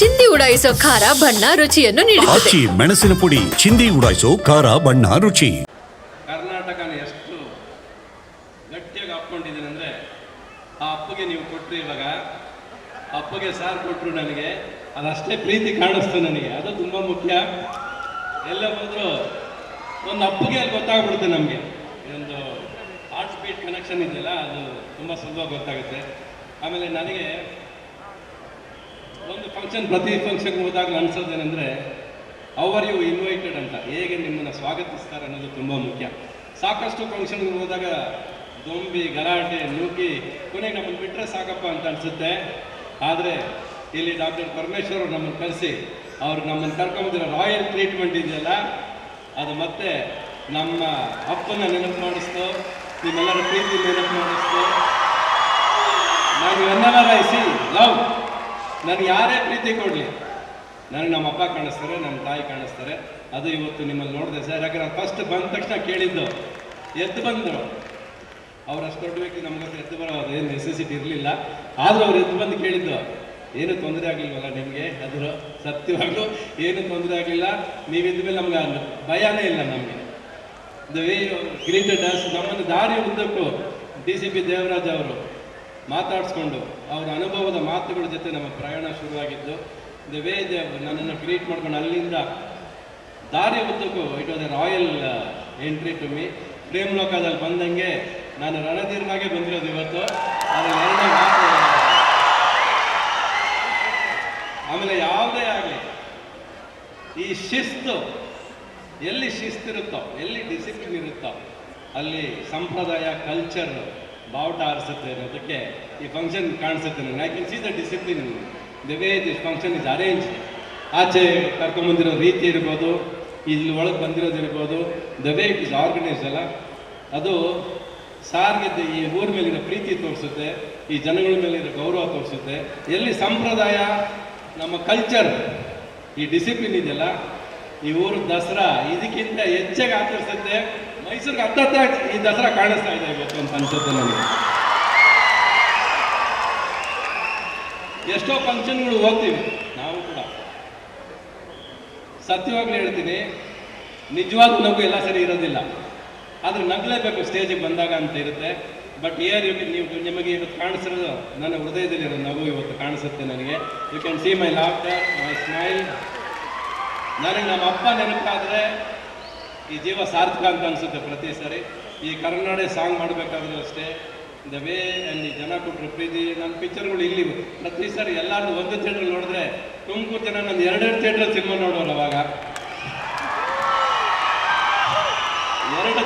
ಚಿಂದಿ ಉಡಾಯಿಸೋ ಖಾರ ಬಣ್ಣ ರುಚಿಯನ್ನು ನೀಡುತ್ತದೆ. ಆಚಿ ಮೆಣಸಿನ ಪುಡಿ ಚಿಂದಿ ಉಡಾಯಿಸೋ ಖಾರ ಬಣ್ಣ ರುಚಿ. ಕರ್ನಾಟಕನ ಎಷ್ಟು ಗಟ್ಟಿಯಾಗಿ ಹಾಕ್ಕೊಂಡಿದ್ದೀನಿ ಅಂದರೆ ಆ ಅಪ್ಪಗೆ ನೀವು ಕೊಟ್ಟರು ಇವಾಗ. ಅಪ್ಪಗೆ ಸಾರ್ ಕೊಟ್ಟರು ನನಗೆ. ಅದಷ್ಟೇ ಪ್ರೀತಿ ಕಾಣಿಸ್ತು ನನಗೆ. ಅದು ತುಂಬ ಮುಖ್ಯ. ಎಲ್ಲ ಹೋದ್ರು ಒಂದು ಅಪ್ಪಗೆ ಅಲ್ಲಿ ಗೊತ್ತಾಗ್ಬಿಡುತ್ತೆ ನಮಗೆ. ಒಂದು ಹಾರ್ಟ್ ಸ್ಪೀಡ್ ಕನೆಕ್ಷನ್ ಇದೆಯಲ್ಲ ಅದು ತುಂಬ ಸುಲಭ ಗೊತ್ತಾಗುತ್ತೆ. ಆಮೇಲೆ ನನಗೆ ಒಂದು ಫಂಕ್ಷನ್ ಪ್ರತಿ ಫಂಕ್ಷನ್ಗೆ ಹೋದಾಗ ಅನ್ಸೋದೇನೆಂದರೆ ಅವರ್ ಯು ಇನ್ವೈಟೆಡ್ ಅಂತ. ಹೇಗೆ ನಿಮ್ಮನ್ನು ಸ್ವಾಗತಿಸ್ತಾರೆ ಅನ್ನೋದು ತುಂಬ ಮುಖ್ಯ. ಸಾಕಷ್ಟು ಫಂಕ್ಷನ್ಗೆ ಹೋದಾಗ ದೊಂಬಿ, ಗಲಾಟೆ ನೂಕಿ ಕೊನೆಗೆ ನಮ್ಮನ್ನು ಬಿಟ್ಟರೆ ಸಾಕಪ್ಪ ಅಂತ ಅನಿಸುತ್ತೆ. ಆದರೆ ಇಲ್ಲಿ ಡಾಕ್ಟರ್ ಪರಮೇಶ್ವರ್ ನಮ್ಮನ್ನು ಕರೆಸಿ, ಅವರು ನಮ್ಮನ್ನು ಕರ್ಕೊಂಬಂದಿರೋ ರಾಯಲ್ ಟ್ರೀಟ್ಮೆಂಟ್ ಇದೆಯಲ್ಲ, ಅದು ಮತ್ತೆ ನಮ್ಮ ಅಪ್ಪನ ನೆನಪು ಮಾಡಿಸ್ತು, ನಿಮ್ಮೆಲ್ಲರ ಪ್ರೀತಿ ನೆನಪು ಮಾಡಿಸ್ತು. Whenever I see love. ನನಗೆ ಯಾರೇ ಪ್ರೀತಿ ಕೊಡಲಿ. ನನಗೆ ನಮ್ಮ ಅಪ್ಪ ಕಾಣಿಸ್ತಾರೆ ನಮ್ಮ ತಾಯಿ ಕಾಣಿಸ್ತಾರೆ. ಅದು ಇವತ್ತು ನಿಮ್ಮಲ್ಲಿ ನೋಡಿದೆ ಸರ್. ಯಾಕಂದ್ರೆ ಫಸ್ಟ್ ಬಂದ ತಕ್ಷಣ ಕೇಳಿದ್ದು. ಎದ್ದು ಬಂದರು. ಅವ್ರು ಅಷ್ಟು ದೊಡ್ಡ ವ್ಯಕ್ತಿ ನಮ್ಗೆ ಹತ್ರ ಎದ್ದು ಬರೋ ಏನು ನೆಸೆಸಿಟಿ ಇರಲಿಲ್ಲ. ಆದರೂ ಅವ್ರು ಎದ್ದು ಬಂದು ಕೇಳಿದ್ದು, ಏನು ತೊಂದರೆ ಆಗಲಿಲ್ವಲ್ಲ ನಿಮಗೆ? ಅದ್ರ, ಸತ್ಯವಾಗ್ಲೂ ಏನು ತೊಂದರೆ ಆಗಲಿಲ್ಲ. ನೀವಿದ್ದ ಮೇಲೆ ನಮ್ಗೆ ಭಯನೇ ಇಲ್ಲ ನಮಗೆ. ದ ವೇ ಗ್ರೀಟೆಡ್ ಅಸ್ ನಮ್ಮನ್ನು ದಾರಿ ಉದ್ದಕ್ಕೂ ಡಿ ಸಿ ಪಿ ದೇವರಾಜ್ ಅವರು. ಮಾತಾಡಿಸ್ಕೊಂಡು ಅವರ ಅನುಭವದ ಮಾತುಗಳ ಜೊತೆ ನಮ್ಮ ಪ್ರಯಾಣ ಶುರುವಾಗಿದ್ದು ದ ವೇ ದೇ ನನ್ನನ್ನು ಗ್ರೀಟ್ ಮಾಡ್ಕೊಂಡು ಅಲ್ಲಿಂದ ದಾರಿ ಉದ್ದಕ್ಕೂ it was a royal entry to me Prem ಲೋಕದಲ್ಲಿ ಬಂದಂಗೆ ನಾನು ರಣಧೀರ್ನಾಗೆ ಬಂದಿರೋದು ಇವತ್ತು. ಎರಡನೇ ಮಾತು. ಆಮೇಲೆ ಯಾವುದೇ ಆಗಲಿ, ಈ ಶಿಸ್ತು ಎಲ್ಲಿ ಶಿಸ್ತಿರುತ್ತೋ, ಎಲ್ಲಿ ಡಿಸಿಪ್ಲಿನ್ ಇರುತ್ತೋ, ಅಲ್ಲಿ ಸಂಪ್ರದಾಯ ಕಲ್ಚರ್ ಬಾವುಟ ಆರಿಸುತ್ತೆ ಅನ್ನೋದಕ್ಕೆ ಈ ಫಂಕ್ಷನ್ ಕಾಣಿಸುತ್ತೆ ನನಗೆ I can see the discipline the way this function is arrange ಆಚೆ ಕರ್ಕೊಂಬಂದಿರೋ ರೀತಿ ಇರ್ಬೋದು, ಇಲ್ಲಿ ಒಳಗೆ ಬಂದಿರೋದಿರ್ಬೋದು the way it is organise ಅಲ್ಲ, ಅದು ಸಾರಿಗೆ ಈ ಊರ ಮೇಲಿರೋ ಪ್ರೀತಿ ತೋರಿಸುತ್ತೆ, ಈ ಜನಗಳ ಮೇಲಿರೋ ಗೌರವ ತೋರಿಸುತ್ತೆ. ಎಲ್ಲಿ ಸಂಪ್ರದಾಯ, ನಮ್ಮ ಕಲ್ಚರ್ ಈ ಡಿಸಿಪ್ಲಿನ್ ಇದೆಯಲ್ಲ, ಈ ಊರು ದಸರಾ, ಇದಕ್ಕಿಂತ ಹೆಚ್ಚಾಗಿ ಆಚರಿಸುತ್ತೆ ಮೈಸೂರಿಗೆ ಹತ್ತತ್ತ ಈ ದಸರಾ ಕಾಣಿಸ್ತಾ ಇದೆ ಇವತ್ತು ಅಂತ ಅನ್ಸುತ್ತೆ ನನಗೆ. ಎಷ್ಟೋ ಫಂಕ್ಷನ್ಗಳು ಹೋಗ್ತೀವಿ, ನಾವು ಕೂಡ. ಸತ್ಯವಾಗ್ಲೂ ಹೇಳ್ತೀನಿ, ನಿಜವಾದ ನಗು ಎಲ್ಲ ಸರಿ ಇರೋದಿಲ್ಲ. ಆದ್ರೆ ನಗಲೇಬೇಕು ಸ್ಟೇಜಿಗೆ ಬಂದಾಗ ಅಂತ ಇರುತ್ತೆ. ಬಟ್ ಏರ್ ಯು ನೀವು ನಿಮಗೆ ಇವತ್ತು ಕಾಣಿಸಿರೋದು ನನ್ನ ಹೃದಯದಲ್ಲಿರೋ ನಗು ಇವತ್ತು ಕಾಣಿಸುತ್ತೆ ನನಗೆ. You can see my laughter my smile ನನಗೆ ನಮ್ಮ ಅಪ್ಪ ನೆನಪಾದರೆ ಈ ಜೀವ ಸಾರ್ಥಕ ಅಂತ ಅನಿಸುತ್ತೆ ಪ್ರತಿ ಸಾರಿ. ಈ ಕರ್ನಾಟಕ ಸಾಂಗ್ ಮಾಡಬೇಕಾದ್ರೂ ಅಷ್ಟೇ ದ ವೇ ಅಲ್ಲಿ ಜನ ಕೊಟ್ಟರು ಪ್ರೀತಿ. ನನ್ನ ಪಿಕ್ಚರ್ಗಳು ಇಲ್ಲಿ ಪ್ರತಿ ಸರಿ ಎಲ್ಲರೂ ಒಂದು ಥಿಯೇಟ್ರ್ ನೋಡಿದ್ರೆ ತುಮಕೂರು ಜನ ನಾನು ಎರಡೆರಡು ಥಿಯೇಟ್ರ್ ಸಿನಿಮಾ ನೋಡೋಲ್ಲ ಅವಾಗ. ಎರಡು